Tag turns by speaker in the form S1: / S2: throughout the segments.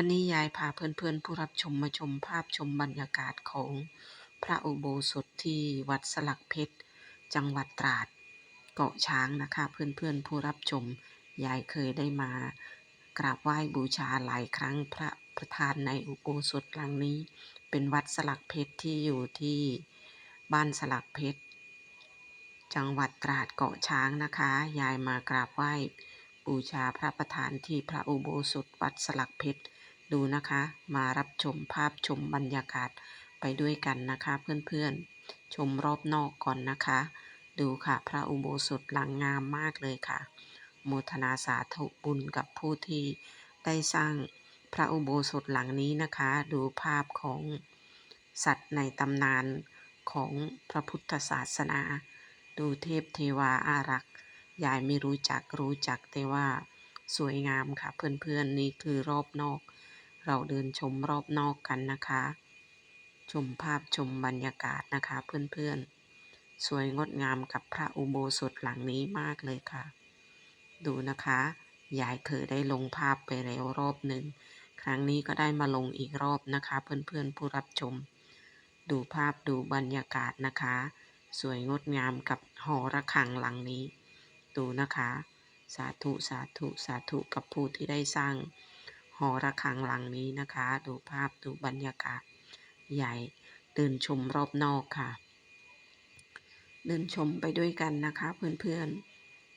S1: วันนี้ยายพาเพื่อนๆผู้รับชมมาชมภาพชมบรรยากาศของพระอุโบสถที่วัดสลักเพชร จังหวัดตราด เกาะช้างนะคะ เพื่อนๆผู้รับชม ยายเคยได้มากราบไหว้บูชาหลายครั้งพระประธานในอุโบสถหลังนี้ เป็นวัดสลักเพชรที่อยู่ที่บ้านสลักเพชร จังหวัดตราดเกาะช้างนะคะ ยายมากราบไหว้บูชาพระประธานที่พระอุโบสถวัดสลักเพชร ดูนะคะ มารับชมภาพชมบรรยากาศไปด้วยกันนะคะเพื่อนๆ ชมรอบนอกก่อนนะคะ ดูค่ะพระอุโบสถหลังงามมากเลยค่ะ โมทนาสาธุบุญกับผู้ที่ได้สร้างพระอุโบสถหลังนี้นะคะ ดูภาพของสัตว์ในตำนานของพระพุทธศาสนา ดูเทพเทวาอารักษ์ยายไม่รู้จักรู้จักแต่ว่าสวยงามค่ะเพื่อนๆนี่คือรอบนอก เราเดินชมรอบนอกกันนะคะ ชมภาพชมบรรยากาศนะคะเพื่อนๆ สวยงดงามกับพระอุโบสถหลังนี้มากเลยค่ะ ดูนะคะยายเคยได้ลงภาพไปแล้วรอบหนึ่ง ครั้งนี้ก็ได้มาลงอีกรอบนะคะ เพื่อนๆผู้รับชม ดูภาพดูบรรยากาศนะคะ สวยงดงามกับหอระฆังหลังนี้ ดูนะคะ สาธุสาธุสาธุกับผู้ที่ได้สร้าง หอระฆังหลังนี้นะคะ ดูภาพดูบรรยากาศใหญ่เดินชมรอบนอกค่ะ เดินชมไปด้วยกันนะคะเพื่อน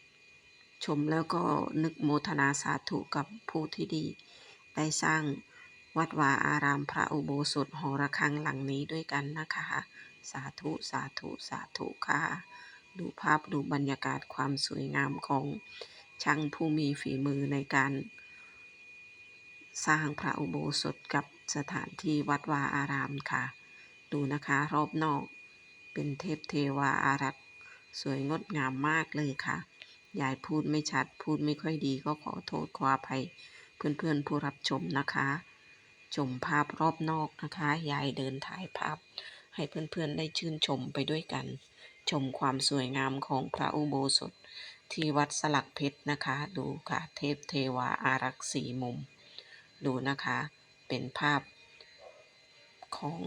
S1: ๆ ชมแล้วก็นึกโมทนาสาธุกับผู้ที่ดี ได้สร้างวัดวาอารามพระอุโบสถหอระฆังหลังนี้ด้วยกันนะคะ สาธุสาธุสาธุค่ะ ดูภาพดูบรรยากาศความสวยงามของช่างผู้มีฝีมือในการ สร้างพระอุโบสถกับสถานที่วัดวาอารามค่ะ ดูนะคะรอบนอกเป็นเทพเทวาอารักษ์สวยงดงามมากเลยค่ะ ยายพูดไม่ชัดพูดไม่ค่อยดีก็ขอโทษขออภัยเพื่อนๆผู้รับชมนะคะ ชมภาพรอบนอกนะคะ ยายเดินถ่ายภาพ ให้เพื่อนๆได้ชื่นชมไปด้วยกัน ชมความสวยงามของพระอุโบสถที่วัดสลักเพชรนะคะ ดูค่ะ เทพเทวาอารักษ์สีมุม ดูนะคะ เป็นภาพของ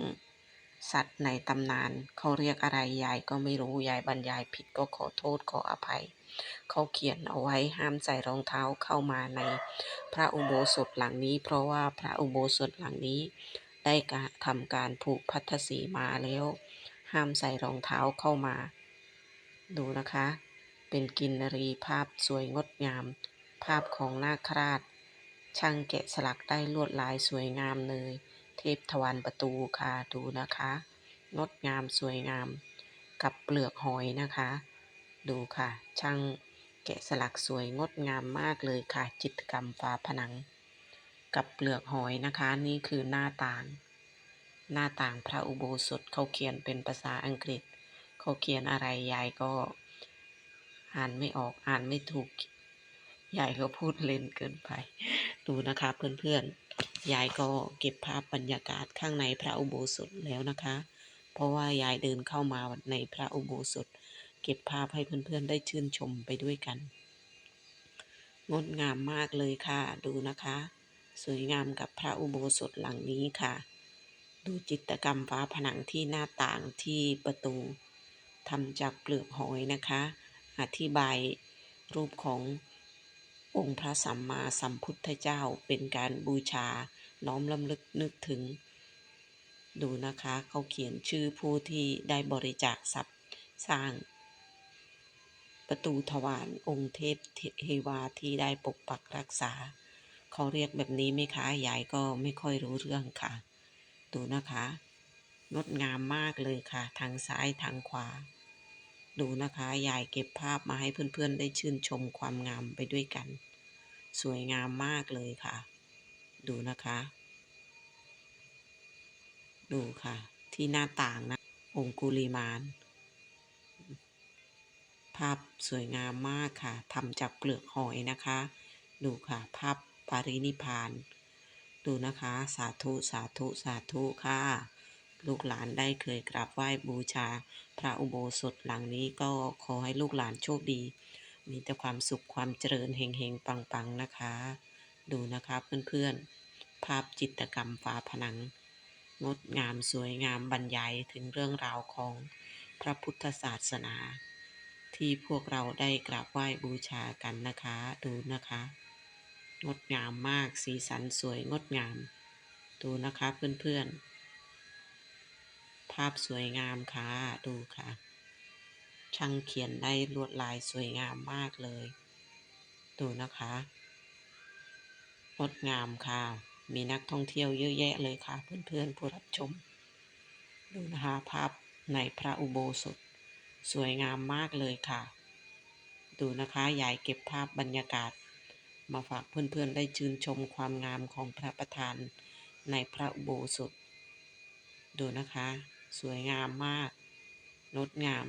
S1: สัตว์ในตำนานเขาเรียกอะไรยายก็ไม่รู้ยายบรรยายผิดก็ขอโทษขออภัย เขาเขียนเอาไว้ห้ามใส่รองเท้าเข้ามาในพระอุโบสถหลังนี้ เพราะว่าพระอุโบสถหลังนี้ ได้ทำการผูกพัทธสีมาแล้ว ห้ามใส่รองเท้าเข้ามา ดูนะคะ เป็นกินรีภาพสวยงดงาม ภาพของนาคราช ช่างแกะสลักได้ลวดลายสวยงามเลย เทพทวารประตูค่ะดูนะคะ งดงามสวยงาม กับเปลือกหอยนะคะ ดูค่ะ ช่างแกะสลักสวยงดงามมากเลยค่ะ จิตกรรมฝาผนัง กับเปลือกหอยนะคะ นี่คือหน้าต่าง หน้าต่างพระอุโบสถเขาเขียนเป็นภาษาอังกฤษเขาเขียนอะไรยายก็อ่านไม่ออกอ่านไม่ถูกยายก็พูดเล่นเกินไป ดูนะคะเพื่อนๆ ยายก็เก็บภาพบรรยากาศข้างในพระอุโบสถแล้วนะคะ เพราะว่ายายเดินเข้ามาในพระอุโบสถ เก็บภาพให้เพื่อนๆ ได้ชื่นชมไปด้วยกัน งดงามมากเลยค่ะ ดูนะคะ สวยงามกับพระอุโบสถหลังนี้ค่ะ ดูจิตรกรรมฝาผนังที่หน้าต่างที่ประตูทำจากเปลือกหอยนะคะ อธิบายรูปของ องค์พระสัมมาสัมพุทธเจ้าเป็นการบูชาน้อมลำลึกนึกถึง ดูนะคะเขาเขียนชื่อผู้ที่ได้บริจาคทรัพย์สร้าง ประตูทวารองค์เทพเทวาที่ได้ปกปักรักษา เขาเรียกแบบนี้ไหมคะยายก็ไม่ค่อยรู้เรื่องค่ะ ดูนะคะงดงามมากเลยค่ะ ทางซ้ายทางขวา ดูนะคะ ยายเก็บภาพมาให้เพื่อนๆ ได้ชื่นชมความงามไปด้วยกัน สวยงามมากเลยค่ะ ดูนะคะ ดูค่ะ ที่หน้าต่างนะ องคุลิมาน ภาพสวยงามมากค่ะทำจากเปลือกหอยนะคะ ดูค่ะ ภาพปารินิพพาน ดูนะคะ สาธุ สาธุ สาธุค่ะ ลูกหลานได้เคยกราบไหว้บูชา พระอุโบสถหลังนี้ก็ขอให้ลูกหลานโชคดี มีแต่ความสุขความเจริญเฮงๆ ปังๆ นะคะ ดูนะคะเพื่อนๆ ภาพจิตรกรรมฝาผนัง งดงามสวยงามบรรยายถึงเรื่องราวของพระพุทธศาสนา ที่พวกเราได้กราบไหว้บูชากันนะคะ ดูนะคะ งดงามมากสีสันสวยงดงาม ดูนะคะเพื่อนๆ ภาพสวยงามค่ะ ดูค่ะ ช่างเขียนได้ลวดลายสวยงามมากเลย ดูนะคะงดงามค่ะ มีนักท่องเที่ยวเยอะแยะเลยค่ะ เพื่อนๆผู้รับชม ดูนะคะภาพในพระอุโบสถ สวยงามมากเลยค่ะ ดูนะคะ ยายเก็บภาพบรรยากาศ มาฝากเพื่อนๆได้ชื่นชมความงามของพระประธานในพระอุโบสถ ดูนะคะ สวยงามมากงดงาม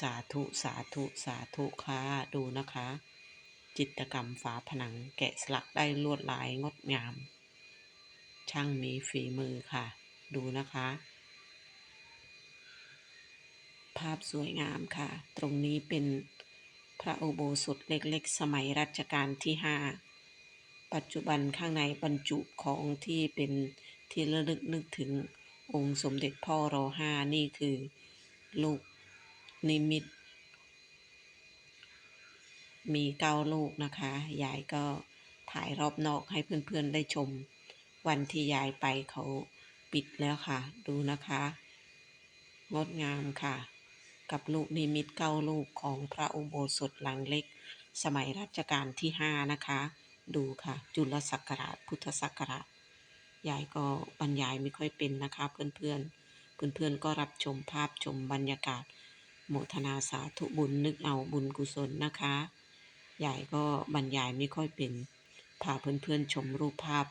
S1: สาธุสาธุสาธุค่ะดูนะคะ จิตกรรมฝาผนังแกะสลักได้ลวดลายงดงาม ช่างมีฝีมือค่ะ ดูนะคะ ภาพสวยงามค่ะ ตรงนี้เป็นพระอุโบสถเล็กๆ สมัยรัชกาลที่ห้าปัจจุบันข้างในบรรจุของที่เป็นที่ระลึกนึกถึง องค์สมเด็จพ่อรอห้านี่คือ ลูกนิมิต มีเก้าลูกนะคะ ยายก็ถ่ายรอบนอกให้เพื่อนๆได้ชม วันที่ยายไปเขาปิดแล้วค่ะ ดูนะคะ งดงามค่ะ กับลูกนิมิตเก้าลูกของพระอุโบสถหลังเล็ก สมัยรัชกาลที่ห้านะคะ ดูค่ะ จุลศักราชพุทธศักราช ยายก็บรรยายไม่ค่อยเป็นนะคะเพื่อนๆเพื่อนๆก็รับชมภาพชมบรรยากาศโมทนาสาธุบุญนึกเอาบุญกุศลนะคะยายก็บรรยายไม่ค่อยเป็นพาเพื่อนๆชมรูปภาพ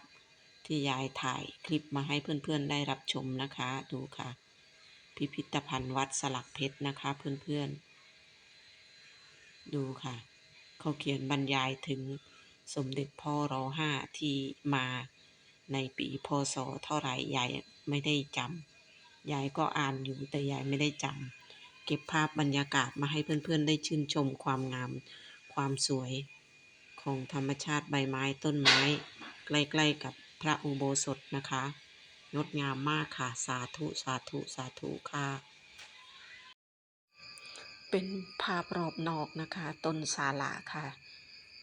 S1: ที่ยายถ่ายคลิปมาให้เพื่อนๆได้รับชมนะคะ ดูค่ะ พิพิธภัณฑ์วัดสลักเพชรนะคะเพื่อนๆ ดูค่ะ เขาเขียนบรรยายถึงสมเด็จพ่อรอห้าที่มา ในปีพศเท่าไหร่ยายไม่ได้จำยายก็อ่านอยู่แต่ยายไม่ได้จำเก็บภาพบรรยากาศมาให้เพื่อนๆ ได้ชื่นชมความงาม ความสวยของธรรมชาติใบไม้ต้นไม้ ใกล้ๆกับพระอุโบสถนะคะงดงามมากค่ะ สาธุสาธุสาธุค่ะ เป็นภาพรอบนอกนะคะ ต้นสาละค่ะ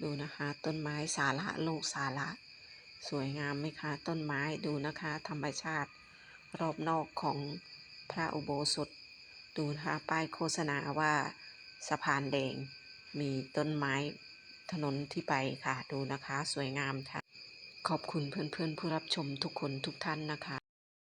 S1: ดูนะคะ ต้นไม้สาละลูกสาละ สวยงามไหมคะ ต้นไม้ดูนะคะ ธรรมชาติ รอบนอกของพระอุโบสถ ดูนะคะป้ายโฆษณาว่าสะพานแดง มีต้นไม้ถนนที่ไปค่ะ ดูนะคะ สวยงามค่ะ ขอบคุณเพื่อนๆ ผู้รับชมทุกคนทุกท่านนะคะ